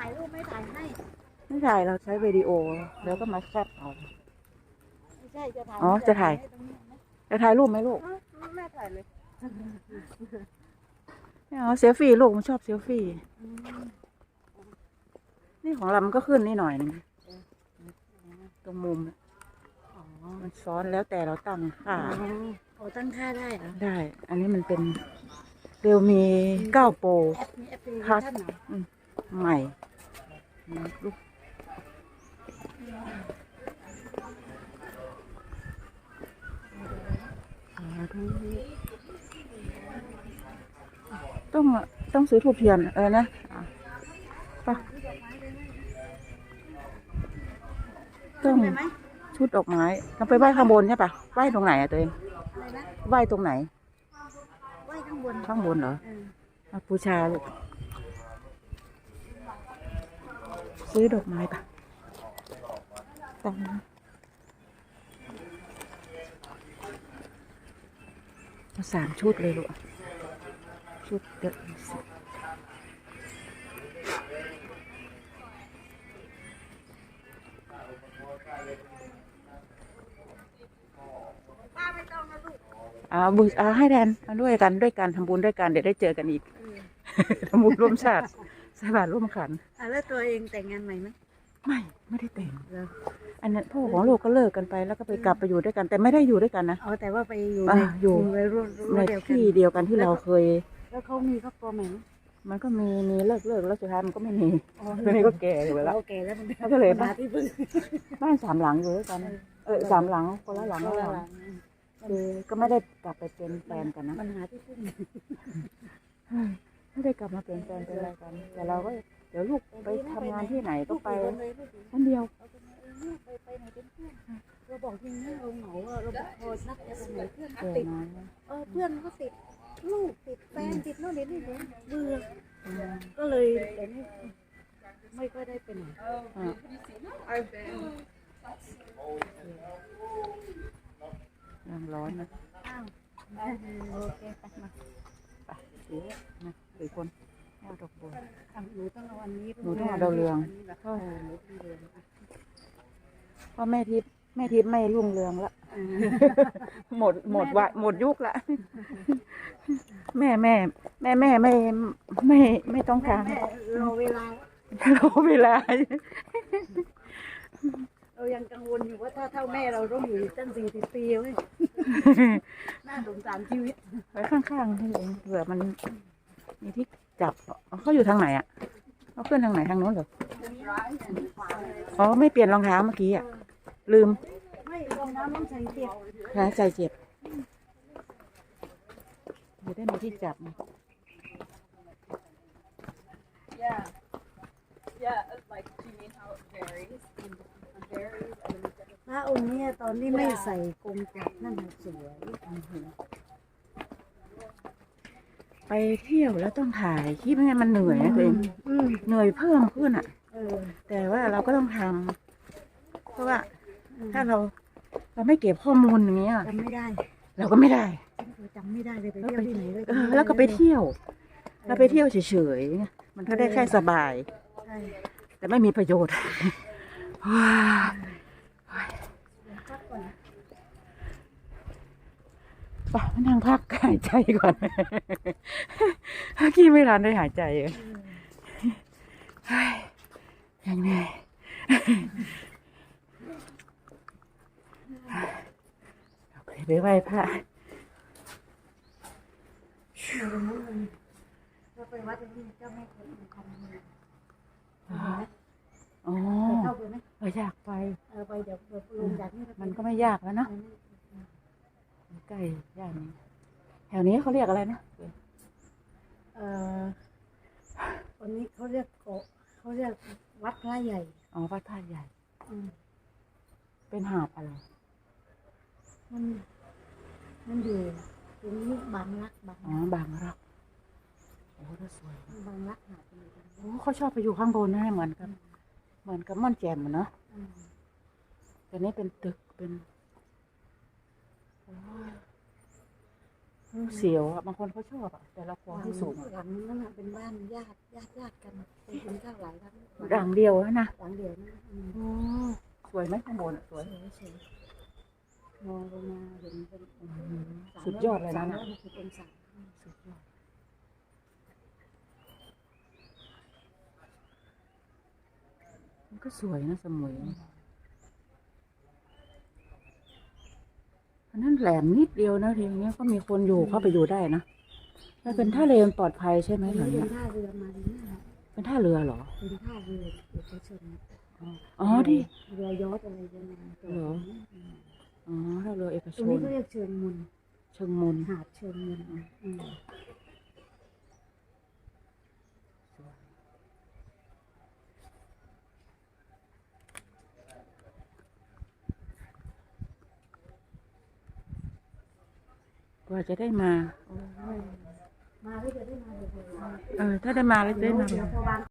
ถ่ายรูปไม่ถ่ายให้ ไม่ถ่ายเราใช้วิดีโอ แล้วก็มาแคปเอา ไม่ใช่จะถ่ายอ๋อจะถ่าย ให้ตรงนี้นะจะถ่ายรูปไหมลูกอ้าวแม่ถ่ายเลยไม่เอาเซลฟี่ลูกมันชอบเซลฟี่ อืมนี่ของเรามันก็ขึ้นนี่หน่อยหนึงตรงมุมน่ะอ๋อมันซ้อนแล้วแต่เราตั้งค่าโอ้ตั้งค่าได้เหรอได้ อันนี้มันเป็นเรียวมีเก้าโปร แอปมีแอปพลิเคครับชันเหรอ ใหม่ ลูกต้องต้องซื้อถูกเทียนเออนะอะไปต้องได้ไหมชุดดอกไม้ต้องไปไหว้ข้างบนใช่ปะไหว้ตรงไหนอะตัวเองอะไรนะไหว้ตรงไหนไหว้ข้างบนข้างบนเหรอเออมาบูชาลูก ซื้อดอกไม้ปะตังเอาสามชุดเลยลูก ชุดเดอะป้าไม่ต้องนะลูกอ่าบูอ่าให้แดนเอาด้วยกันด้วยกันทำบุญด้วยกันเดี๋ยวได้เจอกันอีกเออทำบุญร่วมชาติ ใส่บาตรร่วมขัน อะแล้วตัวเองแต่งงานใหม่ไหมไม่ไม่ได้แต่งเหรออันนั้นพ่อของลูกก็เลิกกันไปแล้วก็ไปกลับไปอยู่ด้วยกัน แต่ไม่ได้อยู่ด้วยกันนะอ๋อแต่ว่าไปอยู่อ่าในอยู่ในรุ่นรุ่นในเดียวกันที่เดียวกันที่เราเคย แล้วเขามีครอบครัวใหม่ไหมมันก็มีมีเลิกเลิกแล้วสุดท้ายมันก็ไม่มีอ๋อตอนนี้ก็แก่อยู่แล้ว โอเคแล้วมันแล้วก็เลยมาที่พึ่งบ้านสามหลังอยู่ด้วยกันเออสามหลังคนละหลังแล้ละหลังคือก็ไม่ได้กลับไปเป็นแฟนกันนะมันหาที่พึ่ง ไม่ได้กลับมาเป็นแฟนเป็นอะไรกัน แต่เราก็เดี๋ยวลูกไปทำงานที่ไหนก็ไปลูกอยู่เลยลูกอยู่คนเดียวเอาไปไหนเออเนี่ยไปไปไหนเป็นเพื่อนเราบอกจริงเราเหงาอะเราบอกพอนัดจะไปไหนเพื่อนก็เออติดมาเออเพื่อนก็ติดลูกติดแฟนติดโน่นติดนี่เดี๋ยวเบื่ออืมก็เลยเดี๋ยวนี้ไม่ค่อยได้ไปไหนอะ ยังร้อนนะ อ้าวโอเคไปมาไปถือนะ ถือคนเอาดอกบัวอะหนูต้องเอาอันนี้หนูต้องเอาดาวเรืองนนี้แบบเออหนูต้องเรืองอะเพราะแม่ทิพย์แม่ทิพย์ไม่รุ่งเรืองละ หมดหมดวะหมดยุคละ แม่แม่แม่แม่ไม่ไม่ไม่ต้องแม่การแม่รอเวลา รอเวลา เรายังกังวลอยู่ว่าถ้าเท่าแม่เราต้องอยู่อีกตั้งสี่สิบปีเว้ยน่าสงสารชีวิต ไว้ข้างๆนี่เองเผื่อมัน มีที่จับเขาอยู่ทางไหนอะเขาขึ้นทางไหนทางโน้นเหรออ๋อไม่เปลี่ยนรองเท้าเมื่อกี้อะ ลืมไม่รองน้ำต้องใส่เตียบนะใจเจ็บเดี๋ยวได้มีที่จับ Yeah. Yeah, it's like do you mean how it varies? And it varies and then it's พระองค์เนี่ยตอนที่ไม่ใส่กรงจักรนั่นน่ะสวย ไปเที่ยวแล้วต้องถ่ายคลิปไม่งั้นมันเหนื่อยนะตัวเองอืมเหนื่อยเพิ่มขึ้นอะเออแต่ว่าเราก็ต้องทำเพราะว่าถ้าเราเราไม่เก็บข้อมูลอย่างเงี้ยจำไม่ได้ เราก็ไม่ได้ฉันจำไม่ได้เลยไปเที่ยวที่ไหนเลยเออแล้วก็ไปเที่ยว เราไปเที่ยวเฉยๆมันก็ได้แค่สบายใช่แต่ไม่มีประโยชน์ว้า พักก่อนนะ ไปนั่งพักหายใจก่อนเมื่อกี้ไม่ทันได้หายใจเลยเฮ้ยยังไงเราเคยไปไหว้พระเราไปวัดที่เจ้าแม่คนอิมคำเมืองอ๋อไปเข้าไปไหมเอออยากไป เออไปเดี๋ยวเดี๋ยวลงจากนี่มันก็ไม่ยากแล้วเนาะ ใกล้ย่านนี้แถวนี้เขาเรียกอะไรนะเออวันนี้เขาเรียกโกเขาเรียกวัดพระใหญ่ อ๋อวัดท่าใหญ่ อืมเป็นหาดอะไรมันมันอยู่ตรงนี้บางรักบางอ๋อบางรักโอ้น่าสวยบางรักหาดอยู่ตรงนี้โอ้เขาชอบไปอยู่ข้างบนนะเหมือนกับเหมือนกับม่อนแจ่มอะเนาะอืมแต่นี่เป็นตึกเป็นโอ้ย เสียวอะบางคนเขาชอบอะแต่ละคอที่สูงอะหลังนั้นน่ะเป็นบ้านญาติญาติญาติกันไปกินข้าวหลายครั้งหลังเดียวอะนะหลังเดียวนะอืมโอ้สวยไหมข้างบนอะสวยสวยสวยมองลงมาเห็นเป็นอืมสุดยอดเลยนะสามน่ะร้อยหกสิบองศาสุดยอดมันก็สวยนะสมุยอันนั้น แหลมนิดเดียวนะทีนี้ก็มีคนอยู่เข้าไปอยู่ได้นะแล้วเป็นท่าเรือมันปลอดภัยใช่ไหมอันแถวนี้เนี้เป็ยนท่าเรือมาดีน่าเป็นท่าเรือเหรอ เป็นท่าเรือเอกชนอ๋อที่ เรือยอชต์อะไรยังไงตัวเหรอ อ๋อท่าเรือเอกตรชงนนี้ก็เรียกเชิงมุนเชิงมุนหาดเชิงมุนอืม กว่าจะได้มา มาแล้วจะได้มาเดี๋ยวๆเออถ้าได้มาแล้วจะได้มา